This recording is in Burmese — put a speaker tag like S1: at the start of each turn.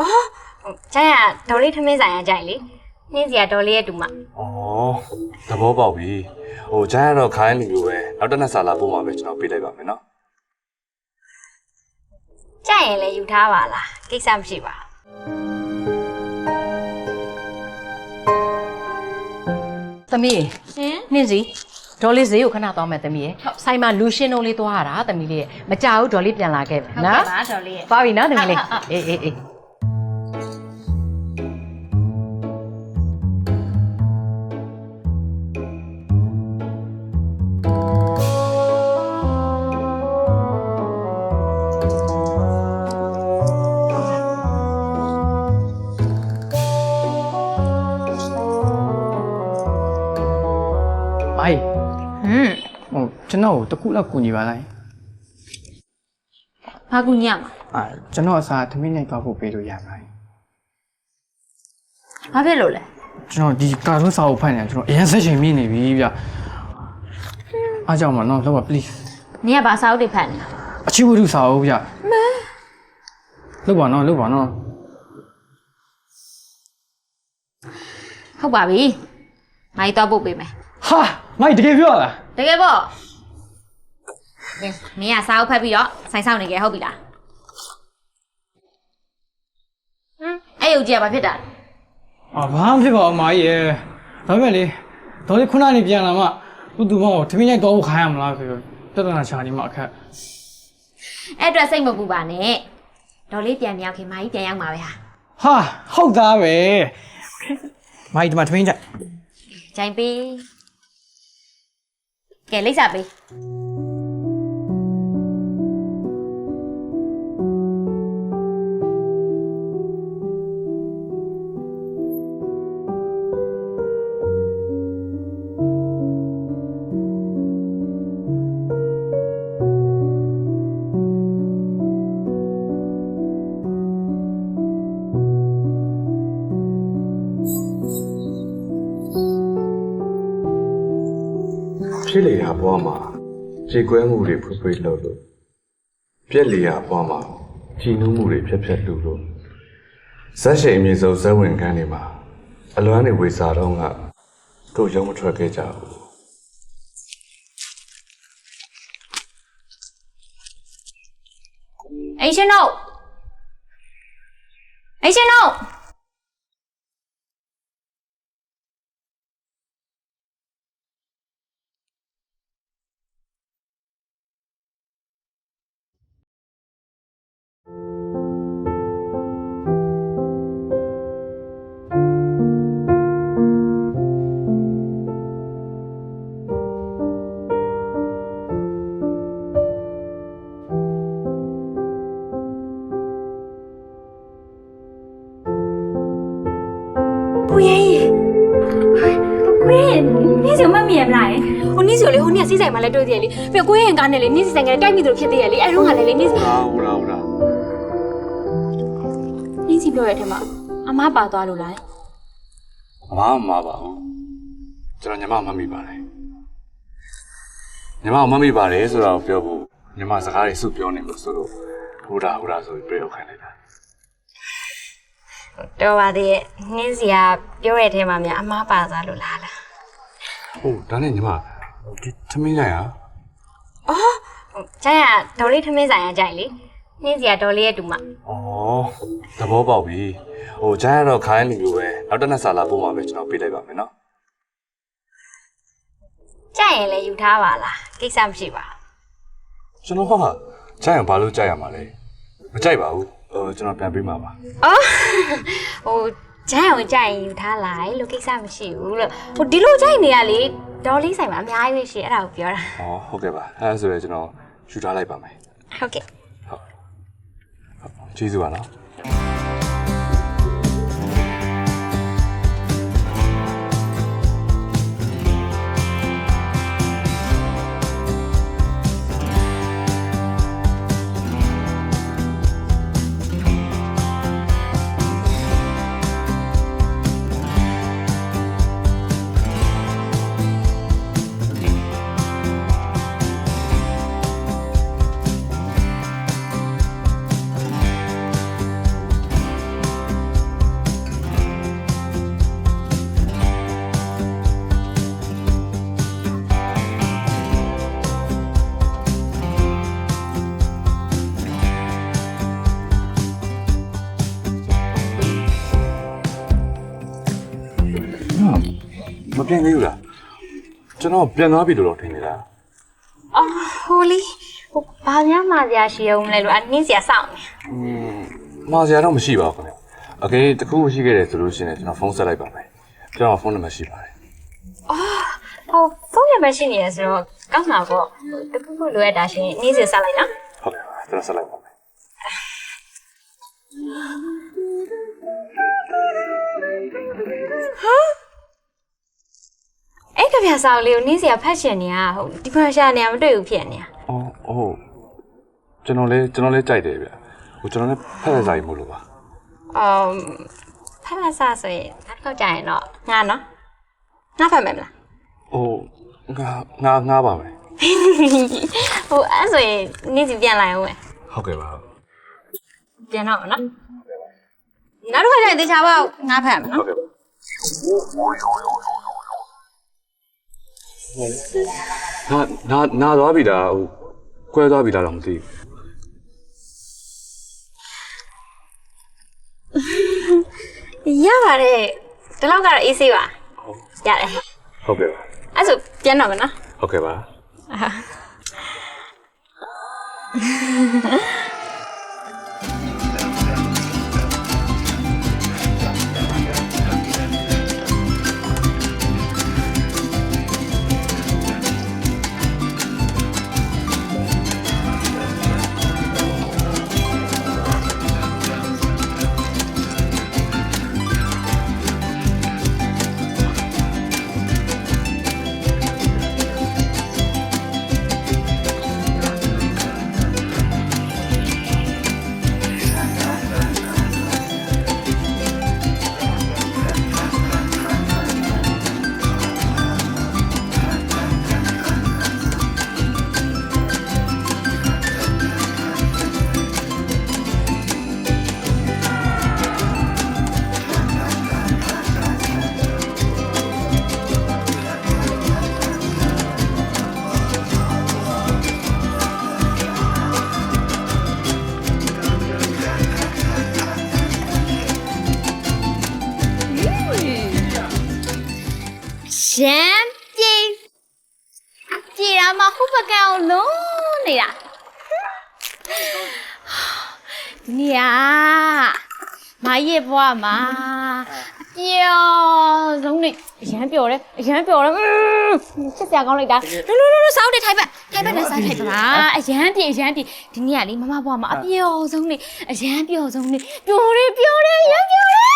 S1: အော်ကျန်ရဒေါ်လေးထမင်းဆိုင်ရကြိုက်လေနှင်းစီကဒေါ်လေးရဲ့တူမ
S2: ဩသဘောပေါက်ပြီဟိုဂျိုင်းကတော့ခိုင်းနေလို့ပဲနောက်တစ်နက်စာလာပို့မှာပဲကျွန်တော်ပေးလိုက်ပါမယ်နော်
S1: ကြိုက်ရင်လည်းယူထားပါလားကိစ္စမရှိပါဘူး
S3: သမီး
S1: ရှင်
S3: နှင်းစီဒေါ်လေးဈေးကိုခဏသွားမယ်သမီးရေဆိုင်မှာလူရှင်းလုံးလေးသွားရတာသမီးလေးရဲ့မကြဘူးဒေါ်လေးပြန်လာခဲ့ပြီ
S1: ဟုတ်
S3: နော်
S1: ကဲ့ပါဒေါ်လေးရဲ့
S3: သွားပြီနော်သမီးလေး
S1: ဟုတ်ဟုတ်ဟုတ်
S3: အေးအေး အေး
S4: မိုင်း
S1: ဟွန်း
S4: ဟိုကျွန်တော်ကိုတစ်ခုလောက်ကူညီပါလား
S1: ဘာကူညမှာ
S4: အာကျွန်တော်အစားသမီးနဲ့သွားဖို့ပေးလို့ရပါတယ်
S1: ဘာဖြစ်လို့လဲ
S4: ကျွန်တော်ဒီကာတွန်းစာအုပ်ဖတ်နေတာကျွန်တော်အရင်ဆက်ချိန်မြင့်နေပြီဗျအားကြောင့်မနော်လောက်ပါ please
S1: နင်ကဘာစာအုပ်တွေဖတ်နေတာ
S4: အချီဝတ္ထုစာအုပ်ဗျမဲလောက်ပါနော်လောက်ပါနော်
S1: ဟုတ်ပါပြီငါကြီးတော့ပုတ်ပေးမယ်
S4: ဟာ မိုင်းတကယ်ပြောရလား
S1: တကယ်ပေါ့နင်နင်ကစာအုပ်ဖတ်ပြီးတော့ဆိုင်ဆောင်နေကြဟုတ်ပြီလားဟမ်အဲ့ရုပ်ကြီးကဘာဖြစ်တာလဲ
S4: အာဘာမှဖြစ်ပါဘူးမိုင်းရဲ့ဒါပေမဲ့လေဒေါ်လေးခုနကနေပြန်လာမှသူ့သူမောသမီးနဲ့သွားဖို့ခိုင်းရမလားဆိုတော့တက်တနာချာနေမှအခက်
S1: အဲ့အတွက်စိတ်မပူပါနဲ့ဒေါ်လေးပြန်မြောက်ခင်မာကြီးပြန်ရောက်မှာပဲဟာ
S4: ဟာဟုတ်သားပဲမိုင်းဒီမှာသမီးကြိုက်
S1: ဂျိုင်ပေး ကဲလိပ်စာ
S2: ဖြစ်လေတာဘွားမှာခြေကွဲမှုတွေဖွေးဖွေးလှုပ်လို့ပြက်လေတာဘွားမှာကြည်နူးမှုတွေဖြက်ဖြက်တူလို့ဇက်ရှိန်အမြင့်ဆုံးဇက်ဝင်ခန်းတွေမှာအလွမ်းတွေဝေစာတော့ကတို့ရုံမထွက်ခဲ့ကြဘူး
S1: အိမ်ရှင်တို့အိမ်ရှင်တို့
S5: နေ့စီမမမြင်မလားဟိုနေ့စီကိုလေဟိုနေ့စီးဆိုင်မှာလည်းတွေ့သေးရလေပြီးကိုရဲရင်ကားနဲ့လေနေ့စီဆိုင်ကလည်းတိုက်မိသလိုဖြစ်သေးရလေအဲ့တော့ကလည်းလေနေ့စီ
S2: ဟောဟောဟော
S5: နေ့စီပြောရတဲ့အထက်မှာအမပါသွားလို့လား
S2: အမမမပါဘူးကျွန်တော်ညီမမမိပါတယ်ညီမမမိပါတယ်ဆိုတော့ပြောဖို့ညီမစကားတွေစုပြောနေလို့ဆိုတော့ဟိုတာဟိုတာဆိုပြီးပြေရောက်ခိုင်းလိုက်တာ
S1: တော်ပါသေးရဲ့နှင်းစီကပြောရတဲ့အထဲမှာများအမားပါသွားလို့လားလား
S2: ဟုတ်ဒါနဲ့ညီမဒီသမီးလိုက်ဟာ
S1: အော်ကျန်ရဒေါ်လေးထမင်းဆိုင်ရကြိုက်လေနှင်းစီကဒေါ်လေးရဲ့တူမ
S2: ဩသဘောပေါက်ပြီဟိုဂျိုင်းကတော့ခိုင်းနေလို့ပဲနောက်တစ်နက်စာလာပို့မှာပဲကျွန်တော်ပေးလိုက်ပါမယ်နော်
S1: ကြိုက်ရင်လည်းယူထားပါလားကိစ္စမရှိပါဘူး
S2: ကျွန်တော်ဟာဂျိုင်းကဘာလို့ကြိုက်ရမှာလဲမကြိုက်ပါဘူးဟိုကျွန်တော်ပြန်ပေးမှာပါ
S1: အော်ဟို ကျန်အောင်ကြိုက်ရင်ယူထားလိုက်လို့ကိစ္စမရှိဘူးလို့ဟိုဒီလိုကြိုက်နေရလေဒေါ်လေးဆိုင်မှာအများကြီးပဲရှိအဲ့ဒါကိုပြောတာ
S2: ဩဟုတ်ကဲ့ပါအဲဒါဆိုရင်ကျွန်တော်ယူထားလိုက်ပါမယ်
S1: ဟုတ်ကဲ့
S2: ကျေးဇူးပါနော် ပြန်သေးဘူးလားကျွန်တော်ပြန်သွားပြီလို့တော့ထင်နေတာ
S1: အော်ဟိုလီဟိုဘာများမှစရာရှိအောင်မလဲလို့အနင်းစရာစောင့်နေ
S2: อืมမာစရာတော့မရှိပါဘူးခင်ဗျအကယ်တခုရှိခဲ့တယ်ဆိုလို့ရှိရင်ကျွန်တော်ဖုန်းဆက်လိုက်ပါမယ်ကျွန်တော်ဖုန်းနံပါတ်ရှိပါတယ်
S1: ဟိုဖုန်းရပဲရှိနေရဆိုတော့ကောင်းမှာပေါ့တခုခုလိုရတာရှင်နင်းစရာဆက်လိုက်နော်
S2: ဟုတ်ကဲ့ပါကျွန်တော်ဆက်လိုက်ပါမယ်
S1: အဲ့က ဗျာဆောင်လေးကိုနင်းစရာဖတ်ရှင်နေရဟိုဒီမှာရှာနေရမတွေ့ဘူးဖြစ်နေရ
S2: အော်ဟုတ်ကျွန်တော်လည်းကျွန်တော်လည်းကြိုက်တယ်ဗျဟိုကျွန်တော်လည်းဖက်လက်စာကြီးမို့လို့ပါ
S1: အော်ဖတ်လာစားဆိုရင်နောက်တစ်ခေါက်ကြာရင်တော့ငါနော်ငါဖတ်မယ်မလား
S2: ဟိုငါငါငါပါမယ်
S1: ဟိုအဲ့ဆိုရင်နင်းစီပြန်လာအောင်မယ်
S2: ဟုတ်ကဲ့ပါ
S1: ပြန်တော့နော်နောက်တစ်ခါကျရင်တေချာပေါ့ငါဖတ်မယ်
S2: ဟု
S1: နော်
S2: တ်ကဲ့ပါ နာနာနာသွားပြီလားဟိုကွဲသွားပြီလားတော့မသိဘူး
S1: ရပါတယ်ဒီလောက်ကတော့အေးဆေးပါရတယ်
S2: ဟုတ်ကဲ့ပါ
S1: အဲ့ဆိုပြန်တော့မယ်နော်
S2: ဟုတ်ကဲ့
S5: ပါ ပြေးရမှာဟုတ်ပကံအောင်လုံးနေတာဒီနေရာမရဲ့ဘွားမှာအပျော်ဆုံးနေအရန်ပျော်တယ်အရန်ပျော်တယ်ချစ်စရာကောင်းလိုက်တာလူလူလူစောင်းနေထိုင်ပတ်ထိုင်ပတ်နဲ့စားထိုင်ပါအရန်ပြေးအရန်ပြေးဒီနေ့ကလေမမဘွားမှာအပျော်ဆုံးနေအရန်ပျော်ဆုံးနေပျော်တယ်ပျော်တယ်ရမ်းပျော်တယ်